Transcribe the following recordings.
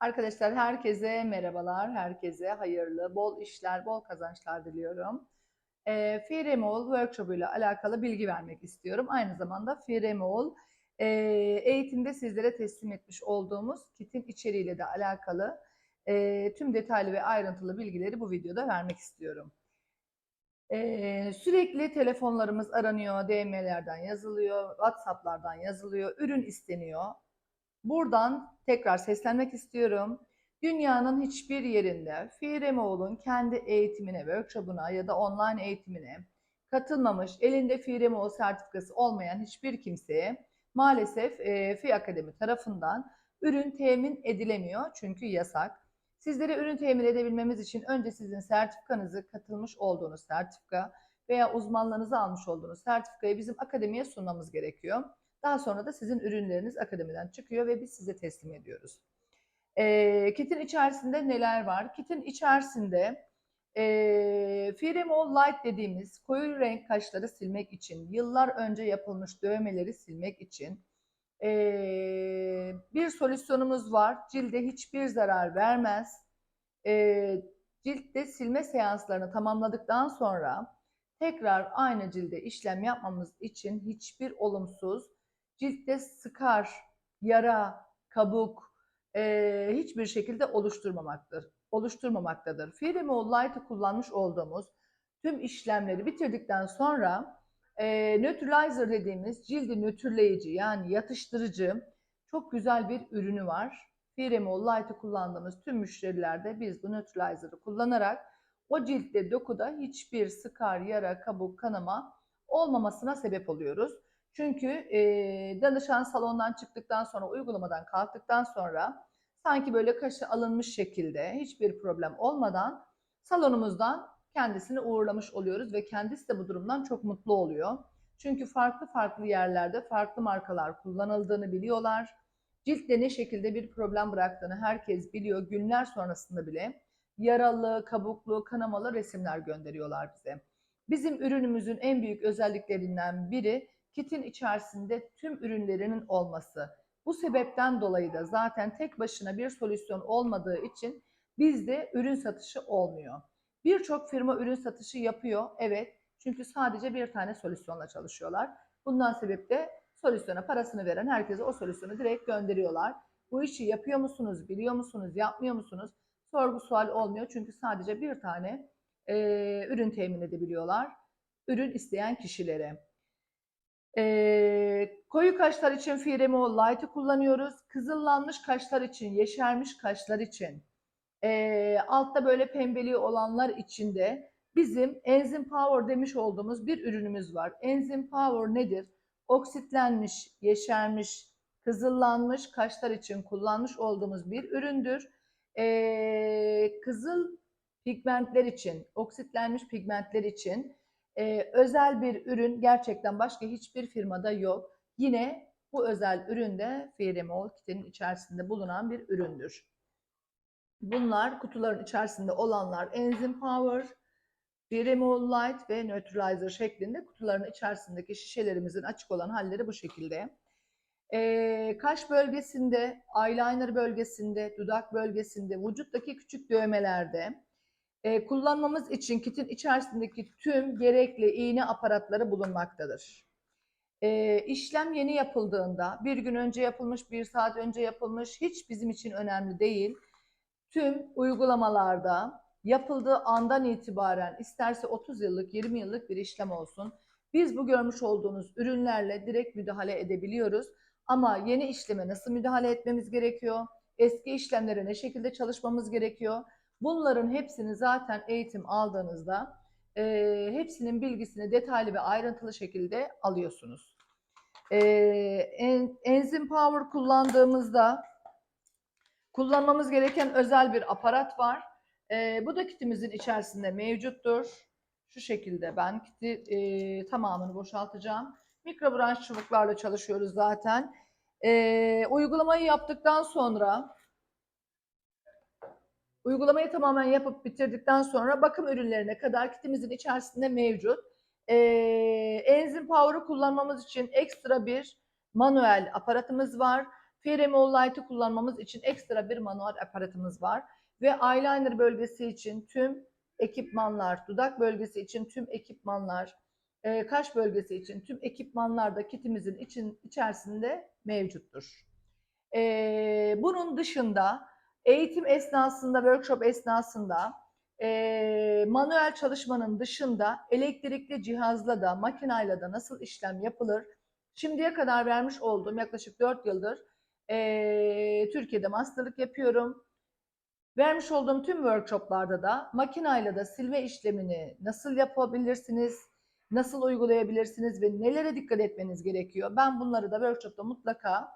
Arkadaşlar herkese merhabalar, herkese hayırlı, bol işler, bol kazançlar diliyorum. E, Firemol workshop ile alakalı bilgi vermek istiyorum. Aynı zamanda Firemol e, eğitimde sizlere teslim etmiş olduğumuz kitin içeriğiyle de alakalı e, tüm detaylı ve ayrıntılı bilgileri bu videoda vermek istiyorum. E, sürekli telefonlarımız aranıyor, DM'lerden yazılıyor, WhatsApp'lardan yazılıyor, ürün isteniyor. Buradan tekrar seslenmek istiyorum. Dünyanın hiçbir yerinde Firemoğlu'nun kendi eğitimine, workshop'una ya da online eğitimine katılmamış, elinde Firemoğlu sertifikası olmayan hiçbir kimseye maalesef e, Fi Akademi tarafından ürün temin edilemiyor çünkü yasak. Sizlere ürün temin edebilmemiz için önce sizin sertifikanızı katılmış olduğunuz sertifika veya uzmanlığınızı almış olduğunuz sertifikayı bizim akademiye sunmamız gerekiyor. Daha sonra da sizin ürünleriniz akademiden çıkıyor ve biz size teslim ediyoruz. E, kitin içerisinde neler var? Kitin içerisinde e, Firemol Light dediğimiz koyu renk kaşları silmek için, yıllar önce yapılmış dövmeleri silmek için e, bir solüsyonumuz var. Cilde hiçbir zarar vermez. E, ciltte silme seanslarını tamamladıktan sonra tekrar aynı cilde işlem yapmamız için hiçbir olumsuz ciltte sıkar, yara, kabuk e, hiçbir şekilde oluşturmamaktır. oluşturmamaktadır. Firemol Light'ı kullanmış olduğumuz tüm işlemleri bitirdikten sonra e, Neutralizer dediğimiz cildi nötrleyici yani yatıştırıcı çok güzel bir ürünü var. Firemol Light'ı kullandığımız tüm müşterilerde biz bu Neutralizer'ı kullanarak o ciltte dokuda hiçbir sıkar, yara, kabuk, kanama olmamasına sebep oluyoruz. Çünkü e, danışan salondan çıktıktan sonra, uygulamadan kalktıktan sonra sanki böyle kaşı alınmış şekilde hiçbir problem olmadan salonumuzdan kendisini uğurlamış oluyoruz ve kendisi de bu durumdan çok mutlu oluyor. Çünkü farklı farklı yerlerde farklı markalar kullanıldığını biliyorlar. Ciltte ne şekilde bir problem bıraktığını herkes biliyor. Günler sonrasında bile yaralı, kabuklu, kanamalı resimler gönderiyorlar bize. Bizim ürünümüzün en büyük özelliklerinden biri kitin içerisinde tüm ürünlerinin olması. Bu sebepten dolayı da zaten tek başına bir solüsyon olmadığı için bizde ürün satışı olmuyor. Birçok firma ürün satışı yapıyor, evet. Çünkü sadece bir tane solüsyonla çalışıyorlar. Bundan sebep de solüsyona parasını veren herkese o solüsyonu direkt gönderiyorlar. Bu işi yapıyor musunuz, biliyor musunuz, yapmıyor musunuz? Sorgu sual olmuyor çünkü sadece bir tane e, ürün temin edebiliyorlar. Ürün isteyen kişilere. E, koyu kaşlar için Firemo Light'ı kullanıyoruz. Kızıllanmış kaşlar için, yeşermiş kaşlar için, e, altta böyle pembeliği olanlar için de bizim Enzim Power demiş olduğumuz bir ürünümüz var. Enzim Power nedir? Oksitlenmiş, yeşermiş, kızıllanmış kaşlar için kullanmış olduğumuz bir üründür. E, kızıl pigmentler için, oksitlenmiş pigmentler için e, özel bir ürün gerçekten başka hiçbir firmada yok. Yine bu özel ürün de Firemol kitinin içerisinde bulunan bir üründür. Bunlar kutuların içerisinde olanlar Enzim Power, Firemol Light ve Neutralizer şeklinde kutuların içerisindeki şişelerimizin açık olan halleri bu şekilde. Ee, kaş bölgesinde, eyeliner bölgesinde, dudak bölgesinde, vücuttaki küçük dövmelerde, e, kullanmamız için kitin içerisindeki tüm gerekli iğne aparatları bulunmaktadır. E, işlem yeni yapıldığında, bir gün önce yapılmış, bir saat önce yapılmış hiç bizim için önemli değil. Tüm uygulamalarda yapıldığı andan itibaren isterse 30 yıllık, 20 yıllık bir işlem olsun. Biz bu görmüş olduğunuz ürünlerle direkt müdahale edebiliyoruz. Ama yeni işleme nasıl müdahale etmemiz gerekiyor? Eski işlemlere ne şekilde çalışmamız gerekiyor? Bunların hepsini zaten eğitim aldığınızda e, hepsinin bilgisini detaylı ve ayrıntılı şekilde alıyorsunuz. E, en, Enzim Power kullandığımızda kullanmamız gereken özel bir aparat var. E, bu da kitimizin içerisinde mevcuttur. Şu şekilde ben kiti e, tamamını boşaltacağım. Mikrobranş çubuklarla çalışıyoruz zaten. E, uygulamayı yaptıktan sonra Uygulamayı tamamen yapıp bitirdikten sonra bakım ürünlerine kadar kitimizin içerisinde mevcut. Ee, Enzim Power'ı kullanmamız için ekstra bir manuel aparatımız var. Firemol Light'ı kullanmamız için ekstra bir manuel aparatımız var. Ve eyeliner bölgesi için tüm ekipmanlar, dudak bölgesi için tüm ekipmanlar, e, kaş bölgesi için tüm ekipmanlar da kitimizin için, içerisinde mevcuttur. E, bunun dışında eğitim esnasında, workshop esnasında e, manuel çalışmanın dışında elektrikli cihazla da makinayla da nasıl işlem yapılır? Şimdiye kadar vermiş olduğum yaklaşık 4 yıldır e, Türkiye'de masterlık yapıyorum. Vermiş olduğum tüm workshoplarda da makinayla da silme işlemini nasıl yapabilirsiniz, nasıl uygulayabilirsiniz ve nelere dikkat etmeniz gerekiyor? Ben bunları da workshopta mutlaka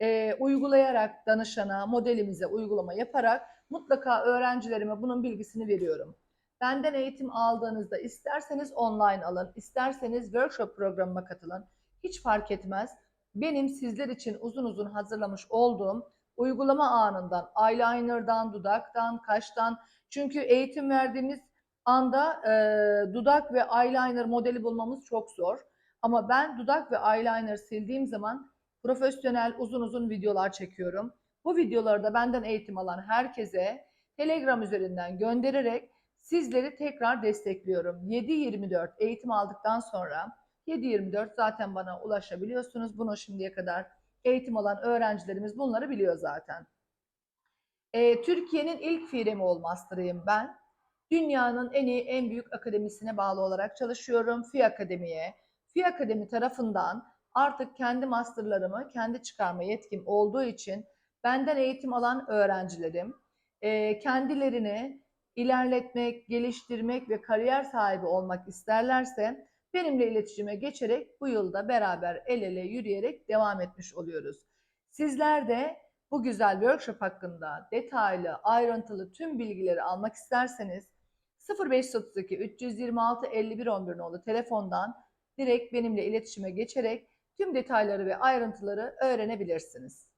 e, uygulayarak danışana, modelimize uygulama yaparak mutlaka öğrencilerime bunun bilgisini veriyorum. Benden eğitim aldığınızda isterseniz online alın, isterseniz workshop programıma katılın. Hiç fark etmez. Benim sizler için uzun uzun hazırlamış olduğum uygulama anından, eyeliner'dan, dudaktan, kaştan. Çünkü eğitim verdiğimiz anda e, dudak ve eyeliner modeli bulmamız çok zor. Ama ben dudak ve eyeliner sildiğim zaman profesyonel uzun uzun videolar çekiyorum. Bu videoları da benden eğitim alan herkese Telegram üzerinden göndererek sizleri tekrar destekliyorum. 7-24 eğitim aldıktan sonra 7-24 zaten bana ulaşabiliyorsunuz. Bunu şimdiye kadar eğitim alan öğrencilerimiz bunları biliyor zaten. Ee, Türkiye'nin ilk Firemol Master'ıyım ben. Dünyanın en iyi, en büyük akademisine bağlı olarak çalışıyorum. Fİ Akademi'ye. Fİ Akademi tarafından artık kendi masterlarımı kendi çıkarma yetkim olduğu için benden eğitim alan öğrencilerim e, kendilerini ilerletmek, geliştirmek ve kariyer sahibi olmak isterlerse benimle iletişime geçerek bu yılda beraber el ele yürüyerek devam etmiş oluyoruz. Sizler de bu güzel workshop hakkında detaylı, ayrıntılı tüm bilgileri almak isterseniz 0532 326 51 11 nolu telefondan direkt benimle iletişime geçerek tüm detayları ve ayrıntıları öğrenebilirsiniz.